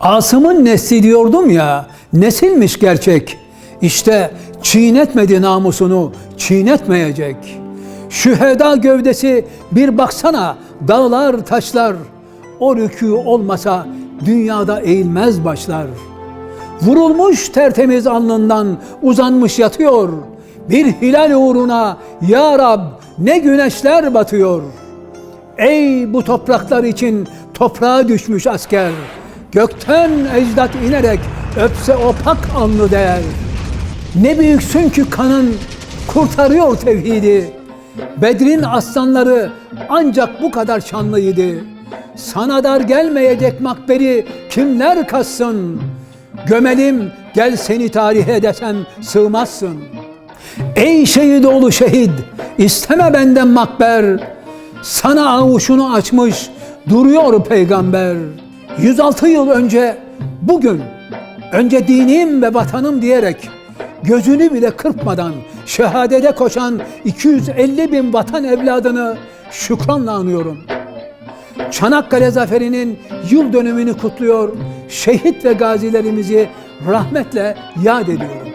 Asım'ın nesli diyordum ya, nesilmiş gerçek. İşte çiğnetmedi namusunu, çiğnetmeyecek. Şüheda gövdesi bir baksana, dağlar taşlar. O rükû olmasa dünyada eğilmez başlar. Vurulmuş tertemiz alnından uzanmış yatıyor. Bir hilal uğruna ya Rab ne güneşler batıyor. Ey bu topraklar için toprağa düşmüş asker. Gökten ecdat inerek öpse o pak alnı değer. Ne büyüksün ki kanın kurtarıyor tevhidi. Bedrin aslanları ancak bu kadar şanlıydı. Sana dar gelmeyecek makberi kimler kassın? Gömelim gel seni tarihe desem sığmazsın. Ey şehit oğlu şehit isteme benden makber. Sana avuşunu açmış duruyor peygamber. 106 yıl önce bugün önce dinim ve vatanım diyerek gözünü bile kırpmadan şehadete koşan 250 bin vatan evladını şükranla anıyorum. Çanakkale Zaferi'nin yıl dönümünü kutluyor, şehit ve gazilerimizi rahmetle yad ediyorum.